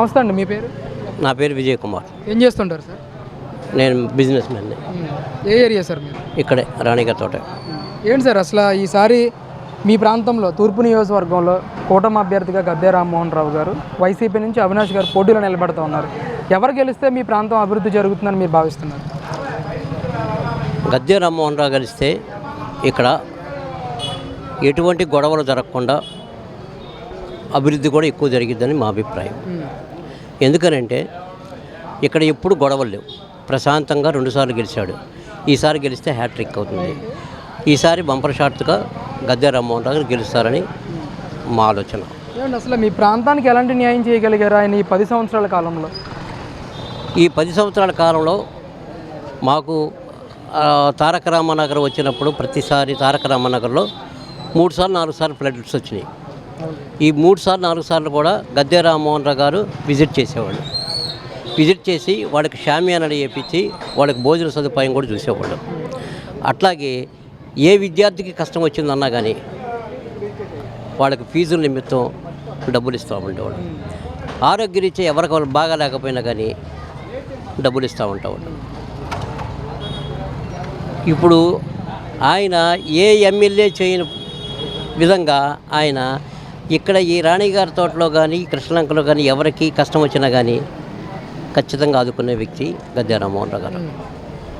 నమస్తే అండి మీ పేరు? నా పేరు విజయ్ కుమార్. ఏం చేస్తుంటారు సార్? నేను బిజినెస్ మ్యాన్. ఏ ఏరియా సార్ మీరు? ఇక్కడే రాణిగారి తోట. ఏంటి సార్ అసలు ఈసారి మీ ప్రాంతంలో తూర్పు నియోజకవర్గంలో కూటమి అభ్యర్థిగా గద్దె రామ్మోహన్ రావు గారు వైసీపీ నుంచి అవినాష్ గారు పోటీలో నిలబడుతూ ఉన్నారు. ఎవరు గెలిస్తే మీ ప్రాంతం అభివృద్ధి జరుగుతుందని మీరు భావిస్తున్నారు? గద్దె రామ్మోహన్ రావు కలిస్తే ఇక్కడ ఎటువంటి గొడవలు జరగకుండా అభివృద్ధి కూడా ఎక్కువ జరిగిద్దని మా అభిప్రాయం. ఎందుకనంటే ఇక్కడ ఎప్పుడు గొడవలు లేవు. ప్రశాంతంగా రెండుసార్లు గెలిచాడు. ఈసారి గెలిస్తే హ్యాట్రిక్ అవుతుంది. ఈసారి బంపర్ షాట్గా గద్దె రామ్మోహన్ రావు గెలుస్తారని మా ఆలోచన. అసలు మీ ప్రాంతానికి ఎలాంటి న్యాయం చేయగలిగారు ఆయన ఈ పది సంవత్సరాల కాలంలో? ఈ పది సంవత్సరాల కాలంలో మాకు తారక రామనగర్ వచ్చినప్పుడు ప్రతిసారి తారక రామనగర్లో మూడు సార్లు నాలుగు సార్లు ఫ్లడ్స్ వచ్చినాయి. ఈ మూడు సార్లు నాలుగు సార్లు కూడా గద్దె రామ్మోహన్ రావు గారు విజిట్ చేసేవాళ్ళు. విజిట్ చేసి వాళ్ళకి షామియానాలు చేపించి వాళ్ళకి భోజన సదుపాయం కూడా చూసేవాళ్ళు. అట్లాగే ఏ విద్యార్థికి కష్టం వచ్చిందన్నా కానీ వాళ్ళకి ఫీజుల నిమిత్తం డబ్బులు ఇస్తూ ఉండేవాళ్ళు. ఆరోగ్యరీత్యా ఎవరికి వాళ్ళు బాగా లేకపోయినా కానీ డబ్బులు ఇస్తూ ఉంటాడు ఇప్పుడు ఆయన ఏ ఎమ్మెల్యే చేయని విధంగా ఆయన ఇక్కడ ఈ రాణిగారి తోటలో కానీ కృష్ణలంకలో కానీ ఎవరికి కష్టం వచ్చినా కానీ ఖచ్చితంగా ఆదుకునే వ్యక్తి గద్దె రామ్మోహన్ రావు గారు.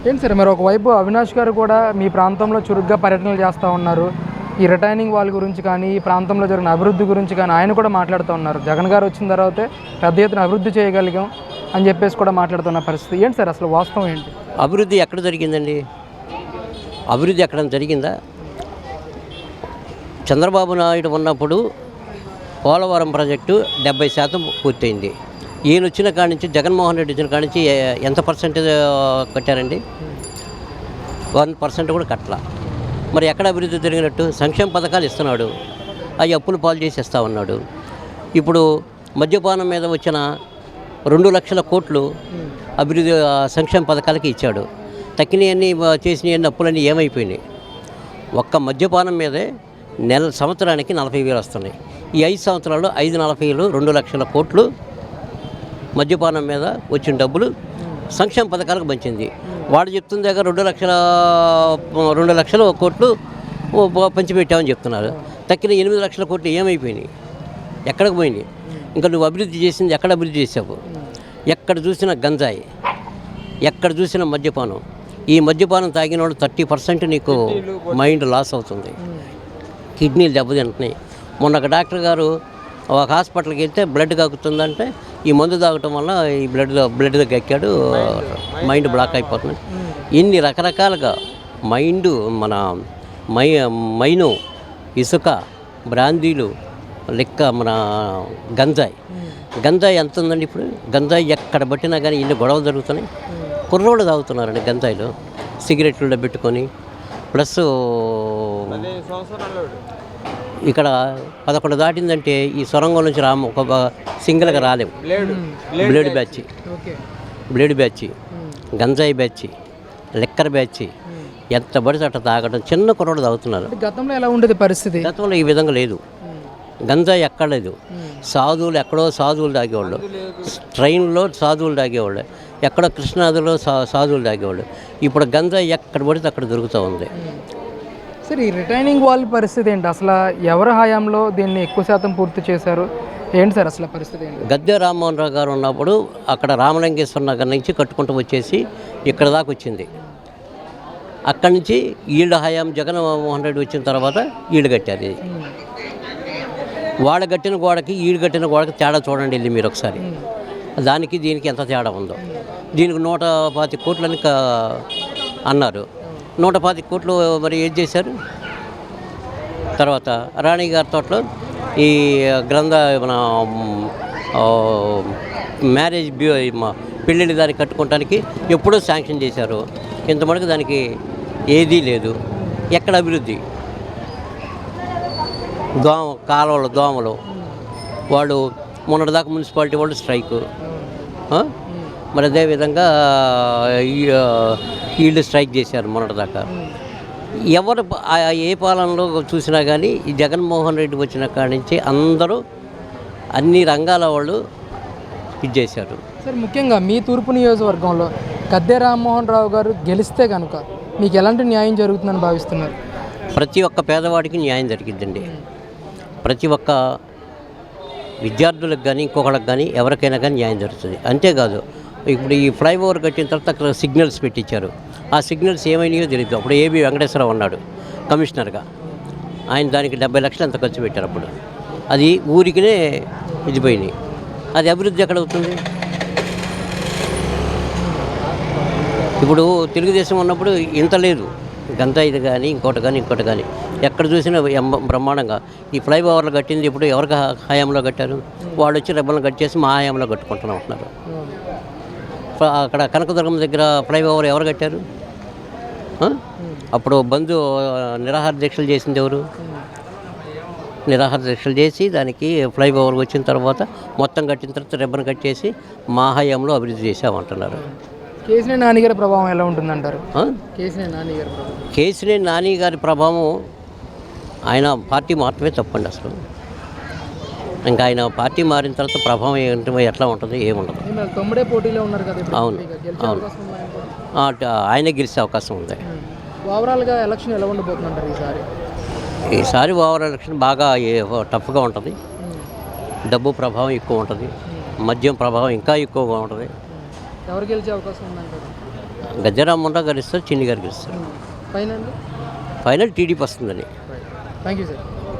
ఏంటి సార్ మరి ఒకవైపు అవినాష్ గారు కూడా మీ ప్రాంతంలో చురుగ్గా పర్యటనలు చేస్తూ ఉన్నారు. ఈ రిటైనింగ్ వాళ్ళ గురించి కానీ ఈ ప్రాంతంలో జరిగిన అభివృద్ధి గురించి కానీ ఆయన కూడా మాట్లాడుతూ ఉన్నారు. జగన్ గారు వచ్చిన తర్వాతే పెద్ద ఎత్తున అభివృద్ధి చేయగలిగాం అని చెప్పేసి కూడా మాట్లాడుతున్న పరిస్థితి. ఏంటి సార్ అసలు వాస్తవం ఏంటి? అభివృద్ధి ఎక్కడ జరిగిందండి? అభివృద్ధి ఎక్కడ జరిగిందా? చంద్రబాబు నాయుడు ఉన్నప్పుడు పోలవరం ప్రాజెక్టు డెబ్బై శాతం పూర్తయింది. ఈయన వచ్చిన కాడి నుంచి జగన్మోహన్ రెడ్డి వచ్చిన కాడి నుంచి ఎంత పర్సెంటేజ్ కట్టారండి? వన్ పర్సెంట్ కూడా కట్టలా. మరి ఎక్కడ అభివృద్ధి జరిగినట్టు? సంక్షేమ పథకాలు ఇస్తున్నాడు. అవి అప్పులు పాలు చేసి ఇస్తా ఉన్నాడు. ఇప్పుడు మద్యపానం మీద వచ్చిన రెండు లక్షల కోట్లు అభివృద్ధి సంక్షేమ పథకాలకి ఇచ్చాడు. తక్కినవన్నీ చేసినవన్నీ అప్పులన్నీ ఏమైపోయినాయి? ఒక్క మద్యపానం మీదే నెల సంవత్సరానికి నలభై వేలు వస్తున్నాయి. ఈ ఐదు సంవత్సరాల్లో ఐదు నలభైలు రెండు లక్షల కోట్లు మద్యపానం మీద వచ్చిన డబ్బులు సంక్షేమ పథకాలకు పంచింది. వాడు చెప్తున్న దగ్గర రెండు లక్షల రెండు లక్షల కోట్లు పంచిపెట్టామని చెప్తున్నారు. తక్కిన ఎనిమిది లక్షల కోట్లు ఏమైపోయినాయి? ఎక్కడికి పోయినాయి? ఇంకా నువ్వు అభివృద్ధి చేసింది ఎక్కడ అభివృద్ధి చేసావు? ఎక్కడ చూసినా గంజాయి ఎక్కడ చూసినా మద్యపానం. ఈ మద్యపానం తాగిన వాళ్ళు థర్టీ పర్సెంట్ నీకు మైండ్ లాస్ అవుతుంది. కిడ్నీలు దెబ్బతింటున్నాయి. మొన్న ఒక డాక్టర్ గారు ఒక హాస్పిటల్కి వెళ్తే బ్లడ్ కాకుతుందంటే ఈ మందు తాగటం వల్ల ఈ బ్లడ్ బ్లడ్ ఎక్కాడు మైండ్ బ్లాక్ అయిపోతుంది. ఇన్ని రకరకాలుగా మైండ్ మన మై మైను ఇసుక బ్రాందీలు లెక్క మన గంజాయి. గంజాయి ఎంత ఉందండి ఇప్పుడు? గంజాయి ఎక్కడ పట్టినా కానీ ఇన్ని గొడవలు జరుగుతున్నాయి. కుర్రోళ్ళు తాగుతున్నారండి గంజాయిలు. సిగరెట్లు పెట్టుకొని ప్లస్ ఇక్కడ పదకొండు దాటిందంటే ఈ సొరంగం నుంచి రాము ఒక సింగిల్గా రాలేము. Blade batch. Okay. Blade batch గంజాయి బ్యాచ్ లెక్కర్ బ్యాచ్ ఎంత పడితే అట్ట తాగడం చిన్న కుర్రోడు తాగుతున్నారు. గతంలో ఎలా ఉండేది పరిస్థితి? గతంలో ఈ విధంగా లేదు. గంజాయి ఎక్కడ లేదు. సాధువులు ఎక్కడో సాధువులు తాగేవాళ్ళు. ట్రైన్లో సాధువులు తాగేవాళ్ళు. ఎక్కడో కృష్ణాదిలో సా సాధువులు తాగేవాళ్ళు. ఇప్పుడు గంజాయి ఎక్కడ పడితే అక్కడ దొరుకుతూ ఉంది. సార్ ఈ రిటైనింగ్ వాల్ పరిస్థితి ఏంటి? అసలు ఎవరి హయాంలో దీన్ని ఎక్కువ శాతం పూర్తి చేశారు? ఏంటి సార్ అసలు పరిస్థితి ఏంటి? గద్దె రామ్మోహన్ రావు గారు ఉన్నప్పుడు అక్కడ రామలింగేశ్వర నగర్ నుంచి కట్టుకుంటూ వచ్చేసి ఇక్కడ దాకా వచ్చింది. అక్కడి నుంచి ఈళ్ళ హయాం జగన్మోహన్ రెడ్డి వచ్చిన తర్వాత ఈళ్ళు కట్టారు. ఇది వాళ్ళ కట్టిన గోడకి ఈడు కట్టిన గోడకి తేడా చూడండి వెళ్ళి మీరు ఒకసారి. దానికి దీనికి ఎంత తేడా ఉందో. దీనికి నూట పాతి కోట్లని అన్నారు. నూట పాతి కోట్లు మరి ఏం చేశారు? తర్వాత రాణి గారి తోటలో ఈ గ్రంథ మన మ్యారేజ్ బ్యూ మా పెళ్ళిళ్ళు దానికి కట్టుకోవటానికి ఎప్పుడో శాంక్షన్ చేశారు. ఇంత మటుకు దానికి ఏదీ లేదు. ఎక్కడ అభివృద్ధి? దోమ కాలువలు దోమలు. వాళ్ళు మొన్నటిదాకా మున్సిపాలిటీ వాళ్ళు స్ట్రైకు. మరి అదేవిధంగా ఈ- వీళ్ళు స్ట్రైక్ చేశారు మొన్నటిదాకా. ఎవరు ఏ పాలనలో చూసినా కానీ ఈ జగన్మోహన్ రెడ్డి వచ్చిన కాడి నుంచి అందరూ అన్ని రంగాల వాళ్ళు ఇది చేశారు. సార్ ముఖ్యంగా మీ తూర్పు నియోజకవర్గంలో గద్దె రామ్మోహన్ రావు గారు గెలిస్తే కనుక మీకు ఎలాంటి న్యాయం జరుగుతుందని భావిస్తున్నారు? ప్రతి ఒక్క పేదవాడికి న్యాయం జరిగిద్దండి. ప్రతి ఒక్క విద్యార్థులకు కానీ ఇంకొకళ్ళకి కానీ ఎవరికైనా కానీ న్యాయం జరుగుతుంది. అంతేకాదు ఇప్పుడు ఈ ఫ్లైఓవర్ కట్టిన తర్వాత అక్కడ సిగ్నల్స్ పెట్టించారు. ఆ సిగ్నల్స్ ఏమైనాయో తెలియదు అప్పుడు ఏబి వెంకటేశ్వరరావు ఉన్నాడు కమిషనర్గా. ఆయన దానికి డెబ్బై లక్షలు అంత ఖర్చు పెట్టారు అప్పుడు. అది ఊరికినే ఇది పోయినాయి. అది అభివృద్ధి ఎక్కడ అవుతుంది? ఇప్పుడు తెలుగుదేశం ఉన్నప్పుడు ఇంత లేదు. గంత ఇది కానీ ఇంకోటి కానీ ఇంకోటి కానీ ఎక్కడ చూసినా బ్రహ్మాండంగా. ఈ ఫ్లైఓవర్లు కట్టింది ఇప్పుడు ఎవరికి హయాంలో కట్టారు? వాళ్ళు వచ్చి రెబ్బలను కట్ చేసి మా హయాంలో కట్టుకుంటున్నాం అంటున్నారు. అక్కడ కనకదుర్గం దగ్గర ఫ్లైఓవర్ ఎవరు కట్టారు? అప్పుడు బంధు నిరాహార దీక్షలు చేసింది ఎవరు? నిరాహార దీక్షలు చేసి దానికి ఫ్లైఓవర్ వచ్చిన తర్వాత మొత్తం కట్టిన తర్వాత రెబ్బన్ కట్ చేసి మా హయాంలో అభివృద్ధి చేసామంటున్నారు కేసీఆర్ నాని గారి ప్రభావం ఎలా ఉంటుందంటారు? ఆ? కేసీఆర్ నాని గారి ప్రభావం. కేసీఆర్ నాని గారి ప్రభావం ఆయన పార్టీ మాత్రమే తప్పండి అసలు. ఇంకా ఆయన పార్టీ మారిన తర్వాత ప్రభావం ఏంటి ఎట్లా ఉంటుంది ఏముండదు మరి తొమ్మిడే పోటీలో ఉన్నారు కదా ఇప్పుడు అవును అవును. ఆయన గెలిచే అవకాశం ఉంది. ఓవరాల్గా ఎలక్షన్ ఎలా ఉండబోతుందంటారు ఈసారి? ఈసారి ఓవర్ ఎలక్షన్ బాగా టఫ్గా ఉంటుంది. డబ్బు ప్రభావం ఎక్కువ ఉంటుంది. మద్యం ప్రభావం ఇంకా ఎక్కువగా ఉంటుంది. ఎవరు గెలిచే అవకాశం ఉందంటారు? గజరామన్న గారు ఇస్తారు చిన్ని గారు గెలుస్తారు. ఫైనల్? ఫైనల్ టీడీపీ వస్తుందని. Thank you sir